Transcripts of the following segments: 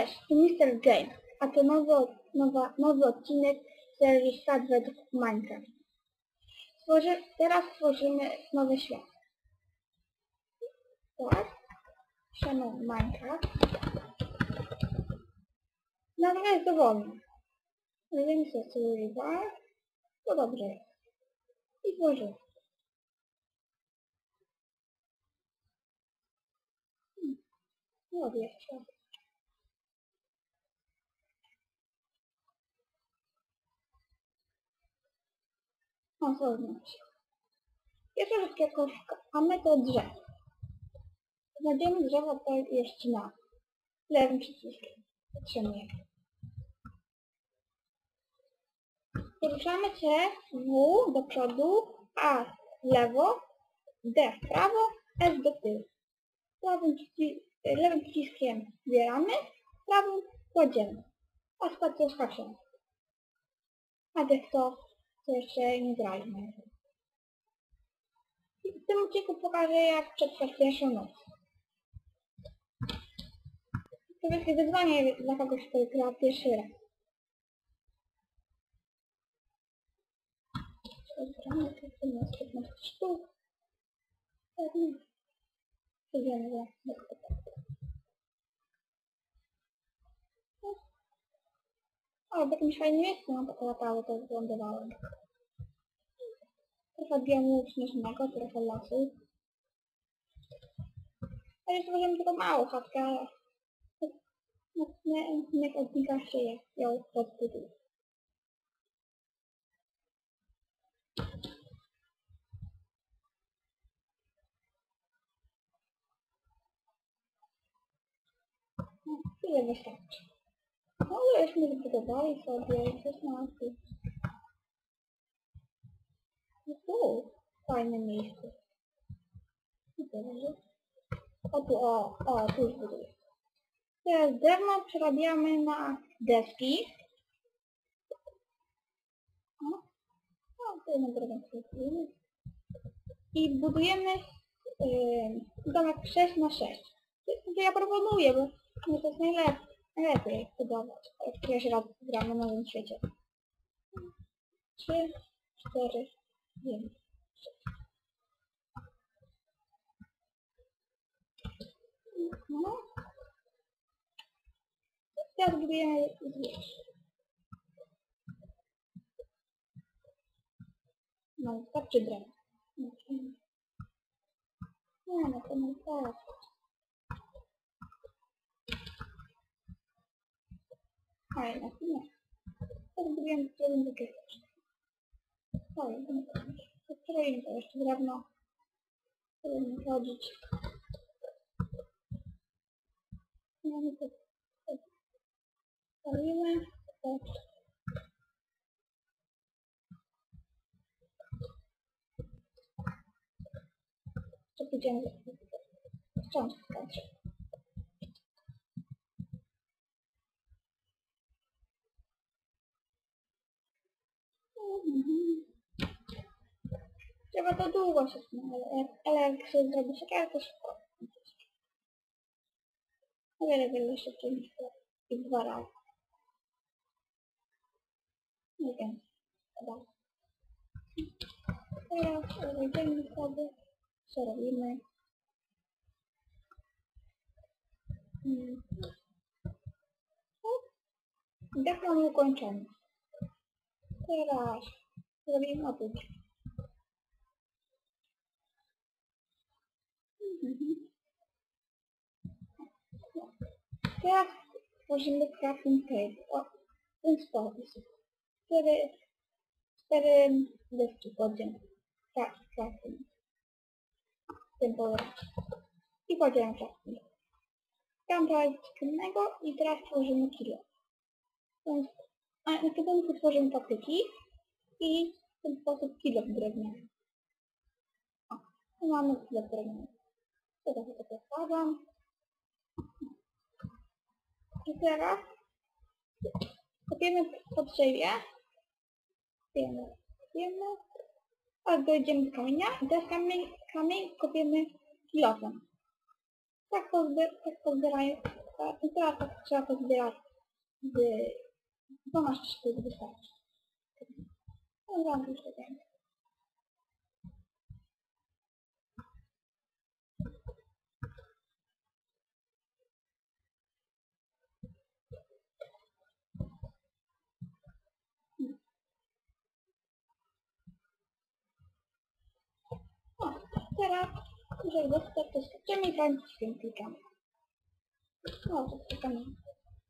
Cześć, Mr. Game, a to nowy, nowa, nowy odcinek serii Świat według Minecraft. Stworzy, teraz tworzymy nowy świat. Tak, piszemy Minecraft. Nazwa jest dowolna. Weźmiemy sobie survival, to dobrze jest. I tworzymy. Hmm, No jeszcze. O, zaznacz. Pierwsza rzecz, jaką szukamy, to drzew. Znajdziemy drzewo, to jest ścina. Lewym przyciskiem. Zatrzymujemy. Poruszamy się W do przodu, A lewo, D w prawo, S do tyłu. Przyci lewym przyciskiem zbieramy, prawym kładziemy. A spacją skaczemy. A to, jeszcze nie graliśmy. I W tym odcinku pokażę jak przetrwać pierwszą noc. To wielkie wyzwanie dla kogoś, kto gra pierwszy raz. Na 15 sztuk. Pewnie. Idziemy za O, w jakimś fajnym miejscu mam takie latało, to wylądowałem. Biomu śnieżnego, trochę lasu. A jeszcze możemy tylko małą chatkę, ale... No, nie, nie odnika je, ją podbuduję. No, tyle wystarczy. No, żeśmy zbudowali sobie 16. No tu, fajne miejsce. Teraz, o tu, o, o, tu już buduję. Teraz drewno przerabiamy na deski. O, o drewno przerabiamy. I budujemy yy, domek 6 na 6 To ja proponuję, bo to jest najlepiej, najlepiej budować. Pierwszy raz gram na nowym świecie. 3, 4, 5, 6. No. Teraz budujemy zwierz. No, wystarczy drewno. No, Nie, no to nie tak. A jednak nie. Teraz budujemy jeden takie rzeczy. O, jeden taki. Postroimy to jeszcze drewno. Będziemy chodzić. No i to Stawimy. Tak. To pójdziemy w cząstkę. Mhm. To długo się ale, ale jak się zrobi siekierę, to szybko. O wiele, wiele szybciej niż. I dwa razy. Nie wiem. Chyba. Teraz wejdziemy sobie. Co robimy? Mm. Dech mamy ukończony. Teraz zrobimy oprócz. Mhm. Teraz tworzymy crafting table. O, ten sposób. Cztery, cztery deski kładziemy. Tak, crafting. Tym pole. I kładziemy crafting. Tam trochę innego i teraz tworzymy kilo. A na początku tworzymy patyki i w ten sposób kilo drewniany. O, mamy kilo drewniany. To trochę tak odkładam. I teraz kopiemy pod siebie. Kopiemy, kopiemy. Dojdziemy do kamienia i teraz kamień, kamień kopiemy kilofem. Tak, pozbier tak pozbierają, i teraz tak trzeba to zbierać z 12 sztuk wystarczy. Wam już to wiem. O, teraz, jeżeli dostać, to skoczymy i tam klikamy. No, to klikamy.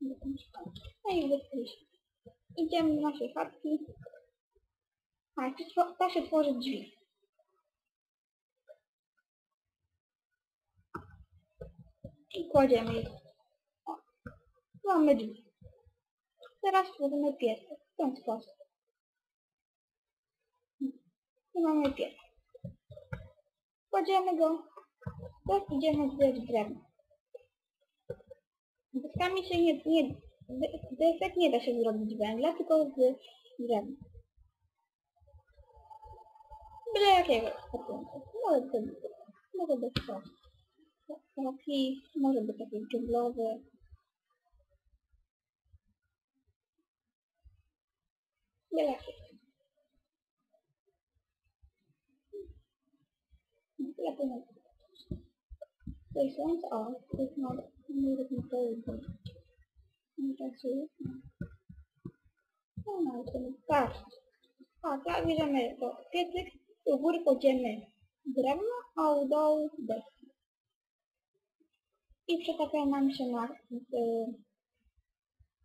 No i wyszliśmy. Idziemy do naszej chatki. A, da się tworzyć drzwi. I kładziemy je. O, mamy drzwi. Teraz tworzymy piesek w ten sposób. I mamy pies. Kładziemy go. Teraz idziemy zbierać drewno. Deskami się nie, nie, desek nie da się zrobić węgla, tylko z drewna. Byle jakiego gatunku. Może być, może być to taki, może być taki dżunglowy. Byle jakiego. Lepiej nie. To jest słońce, o, to jest nowe. Nie wiem, to jest to. Nie pracuje. No, no, to jest tak. A, tak, bierzemy to piecyk, u góry kładziemy drewno, a u dołu deski. I przetapiają nam się na, y,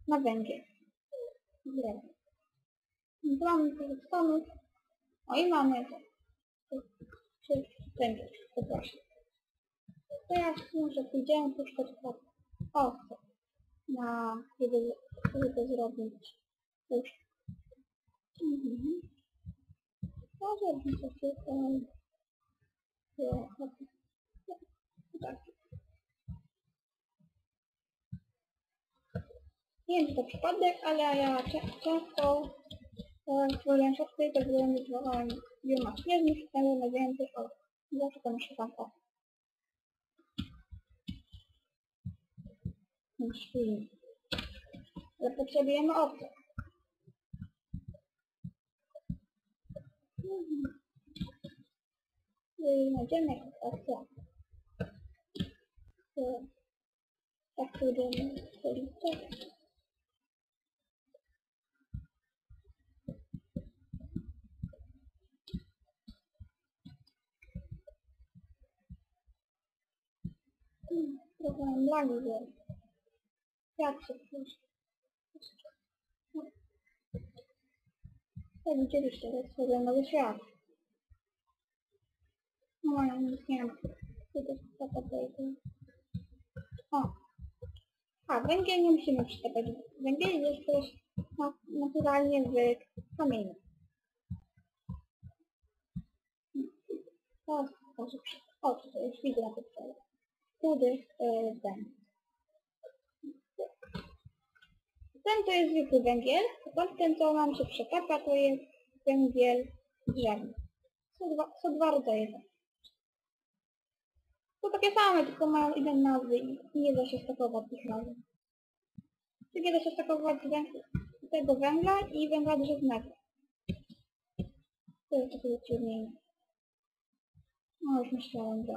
na węgiel. Drewno. Tu mamy tych stonów. O i mamy to- to- Węgiel, przepraszam. Teraz może pójdziemy puszczać pod owce na żeby, żeby to zrobić. Już. Mhm. Może to. Ja, Tak. Nie wiem, czy to przypadek, ale ja często tworzę szopy, to byłem wywołałem bioma śnieżnych, ale na więcej o zawsze tam szukam o świn. Ale potrzebujemy owce. Mhm. I znajdziemy jakąś. To- Tak pójdziemy do Trochę mam lagi, że jak się. Jak widzieliście, to jest sobie nowy świat. No, ja nic nie mam. To jest. O. A, węgiel nie musimy przyczepiać. Węgiel jest też na, naturalnie w kamieniu. To sposób. O, to jest widzę na podstawie. Wtedy e, ten. To jest zwykły węgiel, a ten co nam się przetapia to jest węgiel drzewny. Są dwa, są dwa rodzaje. To takie same, tylko mają inne nazwy i nie da się stakować ich razem. Czy nie da się stakować tego węgla i węgla drzewnego. To jest takie utrudnienie. No już myślałem, że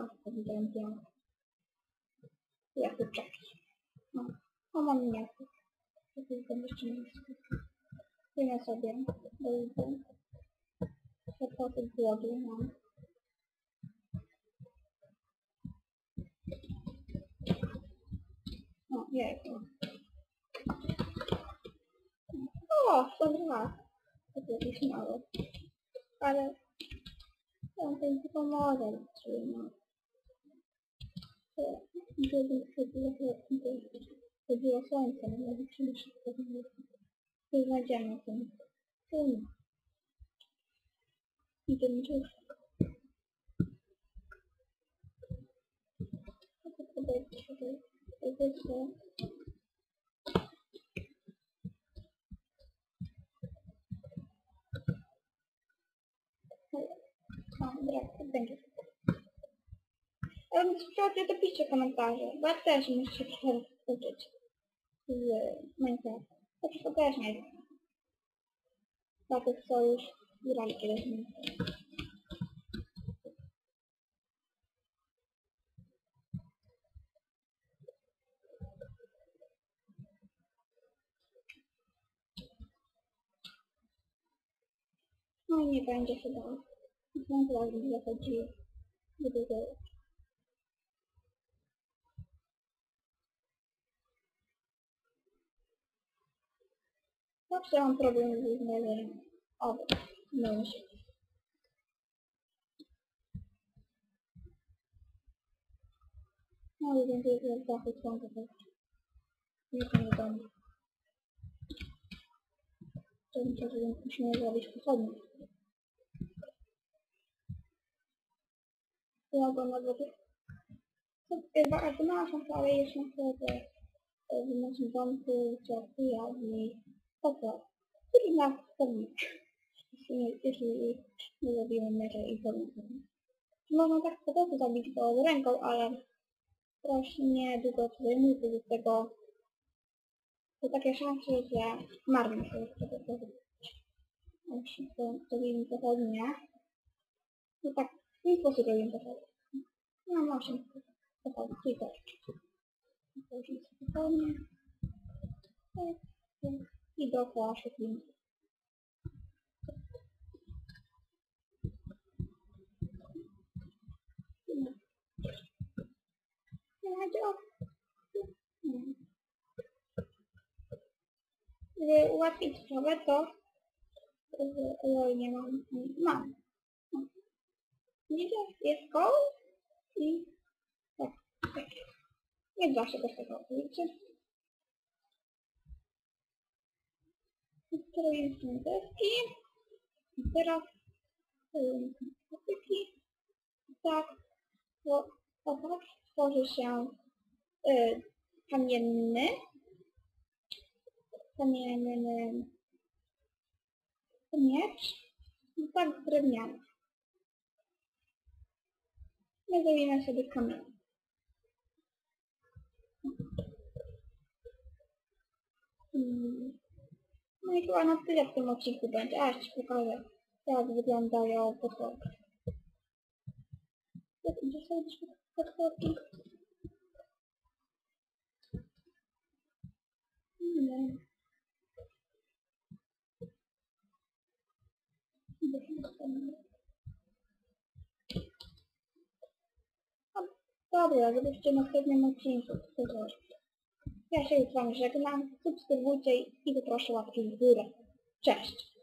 to widziałem pięknie. Jak to czepić. No, o mam miasto. To jest tam jeszcze miejsce. Wyjmę sobie do jutra. Zapłaty głodu mam. O, jajko. O, to dwa. To jest jakieś małe. Ale... Tam ten tylko może trzyma. Żeby chodziło słońce, no może przyjść szybko. Nie znajdziemy ten film. I ten brzuch. To to będzie tutaj. To jest to. O, brak, to będzie. Ale sprawdźcie to komentarze, bo ja też muszę się przeczytać uczyć z Minecrafta. To wszystko też nie wiem. Takich sojusz grali kiedyś Minecraft. No i nie będzie chyba. Znowu zachodzi do tego. Zawsze mam problem z znalezieniem. O, no się. No i więcej jest zachód słońca też. Nie to nie domu. To myślę, że musimy zrobić pochodnie. Ja go na wodę. Bardzo mała szansa, ale jest szansa, że w naszym domku działa ujawni pokład, który nas pewnie, jeśli, nie zrobimy mecze informacyjne. Można tak po prostu zabić go ręką, ale strasznie długo to zajmuje z tego to takie szanse, że marnie się z tego zrobić. Jeśli to zrobimy pochodnie, no tak, w ten sposób robimy pochodnie. No, mam 8 pochodni, i też. Położymy sobie pochodnie. Tak, tak. I dookoła. Hmm. Żeby ułatwić sprawę, to ja nie mam. Mam. Widzicie? Jest koło i tak, tak. Nie da się bez tego, widzicie? Stroję deski. I teraz patyki. Tak, to o tak tworzy się y, kamienny, kamienny miecz i tak drewniany. My zrobimy sobie kamień. Mm. No i chyba na tyle w tym odcinku będzie. A jeszcze pokażę, jak wyglądają podkładki. Gdzie są gdzieś podkładki? Nie. Dobra, żebyście w następnym odcinku słuchali. Ja się z wami żegnam, subskrybujcie i poproszę łapki w górę. Cześć!